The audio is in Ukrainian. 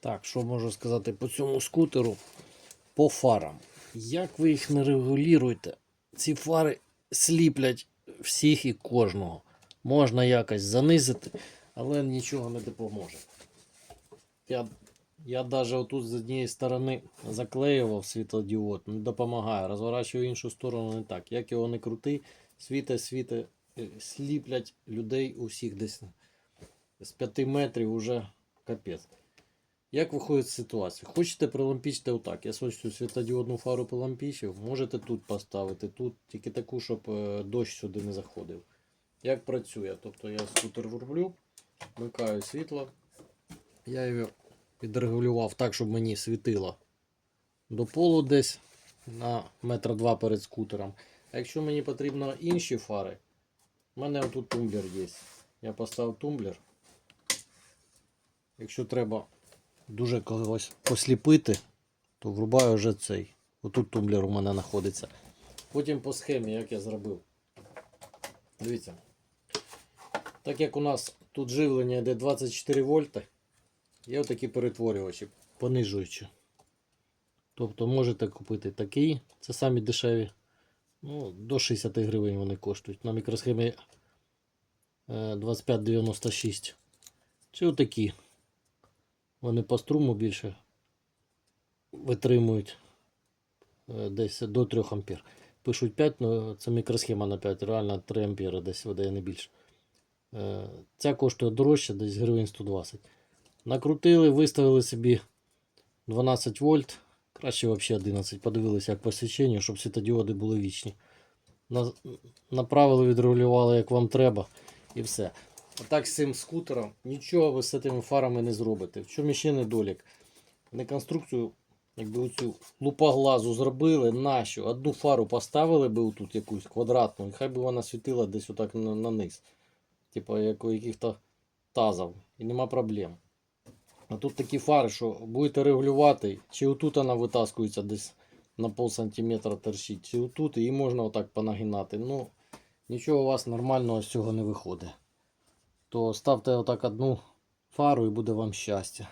Так, що можу сказати по цьому скутеру? По фарам. Як ви їх не регулюєте, ці фари сліплять всіх і кожного. Можна якось занизити, але нічого не допоможе. Я, я навіть отут з однієї сторони заклеював світлодіод, не допомагає. Розворачую іншу сторону не так. Як його не крути, світе, світе, е, сліплять людей усіх десь з 5 метрів уже капець. Як виходить з ситуації? Хочете прилампічте отак. Я цю світлодіодну фару полампічив, можете тут поставити, тут тільки таку, щоб е, дощ сюди не заходив. Як працює? Тобто я скутер врублю, вмикаю світло. Я його підрегулював так, щоб мені світило до полу десь на метр два перед скутером. А якщо мені потрібно інші фари, у мене отут тумблер є. Я поставив тумблер. Якщо треба дуже когось посліпити, то врубаю вже цей. Отут тумблер у мене знаходиться. Потім по схемі, як я зробив. Дивіться. Так як у нас тут живлення йде 24 вольти, є отакі перетворювачі, понижуючі. Тобто можете купити такий, це самі дешеві. Ну, до 60 гривень вони коштують. На мікросхемі е, 2596. Чи отакі. Вони по струму більше витримують е, десь до 3 ампер. Пишуть 5, але це мікросхема на 5, реально 3 ампери десь видає не більше. Е, Ця коштує дорожче, десь гривень 120. Накрутили, виставили собі 12 вольт. Краще взагалі 11. Подивилися, як по січенню, щоб світодіоди були вічні. Направили, відрегулювали, як вам треба, і все. Отак з цим скутером нічого ви з цими фарами не зробите. В чому ще недолік? Не конструкцію, якби оцю лупоглазу зробили, нащо? Одну фару поставили би тут якусь квадратну, і хай би вона світила десь отак на, на низ. Типа як у яких-то тазів. І нема проблем. А тут такі фари, що будете регулювати, чи отут вона витаскується десь на пол сантиметра торчить, чи отут, її можна отак понагинати. Ну, нічого у вас нормального з цього не виходить. То ставте отак одну фару і буде вам щастя.